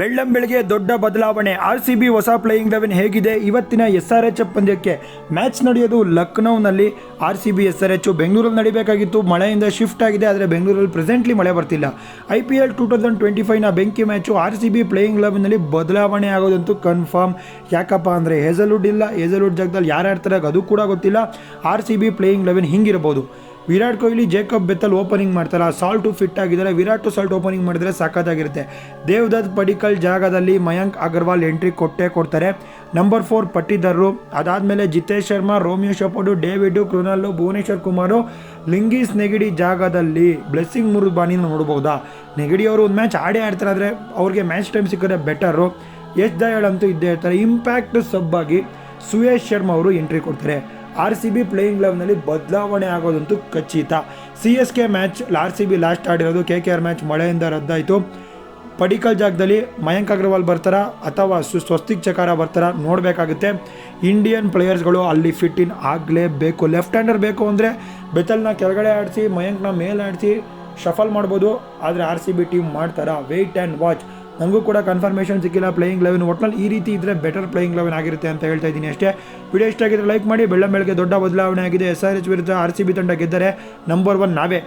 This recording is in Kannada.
ಬೆಳ್ಳಂ ಬೆಳಗ್ಗೆ ದೊಡ್ಡ ಬದಲಾವಣೆ. ಆರ್ ಸಿ ಬಿ ಹೊಸ ಪ್ಲೇಯಿಂಗ್ ಲೆವೆನ್ ಹೇಗಿದೆ? ಇವತ್ತಿನ ಎಸ್ ಆರ್ ಎಚ್ ಪಂದ್ಯಕ್ಕೆ ಮ್ಯಾಚ್ ನಡೆಯೋದು ಲಕ್ನೌನಲ್ಲಿ. R C B S R H ಬೆಂಗಳೂರಲ್ಲಿ ನಡಿಬೇಕಾಗಿತ್ತು. ಮಳೆಯಿಂದ ಶಿಫ್ಟ್ ಆಗಿದೆ, ಆದರೆ ಬೆಂಗಳೂರಲ್ಲಿ ಪ್ರೆಸೆಂಟ್ಲಿ ಮಳೆ ಬರ್ತಿಲ್ಲ. I P L two thousand twenty ಫೈವ್ನ ಬೆಂಕಿ match R C B playing ಲೆವೆನ್ನಲ್ಲಿ ಬದಲಾವಣೆ ಆಗೋದಂತೂ ಕನ್ಫರ್ಮ್ ಯಾಕಪ್ಪ ಅಂದರೆ ಹೆಸಲುಡ್ ಇಲ್ಲ. ಹೆಸಲುಡ್ ಜಾಗದಲ್ಲಿ ಯಾರು ಆಡ್ತಾರೆ ಅದು ಕೂಡ ಗೊತ್ತಿಲ್ಲ. R C B playing eleven ಹಿಂಗಿರ್ಬೋದು. Virat Kohli, Jacob Bethell opening ಮಾಡ್ತಾರೆ? ಸಾಲ್ಟು ಫಿಟ್ ಆಗಿದ್ದಾರೆ ವಿರಾಟ್ ಸಾಲ್ಟ್ ಓಪನಿಂಗ್ ಮಾಡಿದ್ರೆ ಸಾಕಾಗಿರುತ್ತೆ ದೇವದತ್ ಪಡಿಕಲ್ ಜಾಗದಲ್ಲಿ ಮಯಾಂಕ್ ಅಗರ್ವಾಲ್ ಎಂಟ್ರಿ ಕೊಟ್ಟೇ ಕೊಡ್ತಾರೆ. ನಂಬರ್ ಫೋರ್ ಪಟ್ಟಿದ್ದರು ಅದಾದಮೇಲೆ Jitesh Sharma, Romario Shepherd, David Krunal Bhuvneshwar Kumar, Lungi Ngidi ಜಾಗದಲ್ಲಿ ಬ್ಲೆಸ್ಸಿಂಗ್ ಮುರುಬಾನಿನ ನೋಡ್ಬೋದಾ? ನೆಗಡಿ ಅವರು ಒಂದು ಮ್ಯಾಚ್ ಆಡೇ ಆಡ್ತಾರೆ ಆದರೆ ಅವ್ರಿಗೆ ಮ್ಯಾಚ್ ಟೈಮ್ ಸಿಕ್ಕಿದ್ರೆ ಬೆಟರು ಎಸ್ ದಯಾಳ್ ಅಂತೂ ಇದ್ದೇ ಇರ್ತಾರೆ. ಇಂಪ್ಯಾಕ್ಟ್ ಸಬ್ ಆಗಿ ಸುಯೇಶ್ ಶರ್ಮಾ ಅವರು ಎಂಟ್ರಿ ಕೊಡ್ತಾರೆ. ಆರ್ ಸಿ ಬಿ ಪ್ಲೇಯಿಂಗ್ ಲೆವೆನಲ್ಲಿ ಬದಲಾವಣೆ ಆಗೋದಂತೂ ಖಚಿತ. C S K match R C B last ಆಡಿರೋದು K K R match ಮಳೆಯಿಂದ ರದ್ದಾಯಿತು. ಪಡಿಕಲ್ ಜಾಗದಲ್ಲಿ ಮಯಾಂಕ್ ಅಗ್ರವಾಲ್ ಬರ್ತಾರ ಅಥವಾ ಸ್ವಸ್ತಿಕ್ ಚಕಾರ ಬರ್ತಾರ ನೋಡಬೇಕಾಗುತ್ತೆ. ಇಂಡಿಯನ್ ಪ್ಲೇಯರ್ಸ್ಗಳು ಅಲ್ಲಿ ಫಿಟ್ ಇನ್ ಆಗಲೇಬೇಕು. ಲೆಫ್ಟ್ ಹ್ಯಾಂಡರ್ ಬೇಕು ಅಂದರೆ ಬೆತಲ್ನ ಕೆಳಗಡೆ ಆಡಿಸಿ, ಮಯಾಂಕ್ನ ಮೇಲೆ ಆಡಿಸಿ ಶಫಲ್ ಮಾಡ್ಬೋದು. ಆದರೆ ಆರ್ ಸಿ ಬಿ ಟೀಮ್ ಮಾಡ್ತಾರಾ? Wait and watch. ನನಗೂ ಕೂಡ ಕನ್ಫರ್ಮೇಷನ್ ಸಿಕ್ಕಿಲ್ಲ ಪ್ಲೇಯಿಂಗ್ ಲೆವೆನ್ ಒಟ್ನಲ್ಲಿ ಈ ರೀತಿ ಇದ್ದರೆ ಬೆಟರ್ ಪ್ಲೇಯಿಂಗ್ ಲೆವೆನ್ ಆಗಿರುತ್ತೆ ಅಂತ ಹೇಳ್ತಾ ಇದ್ದೀನಿ ಅಷ್ಟೇ. ವಿಡಿಯೋ ಇಷ್ಟ ಆಗಿದ್ರೆ ಲೈಕ್ ಮಾಡಿ, ಬೆಳ್ಳ ಬೆಳಗ್ಗೆ ದೊಡ್ಡ ಬದಲಾವಣೆ ಆಗಿದೆ. ಎಸ್ ಆರ್ ಎಚ್ ವಿರುದ್ಧ ಆರ್ ಸಿ ಬಿ ತಂಡ ಗೆದ್ದರೆ ನಂಬರ್ ಒನ್ ನಾವೇ.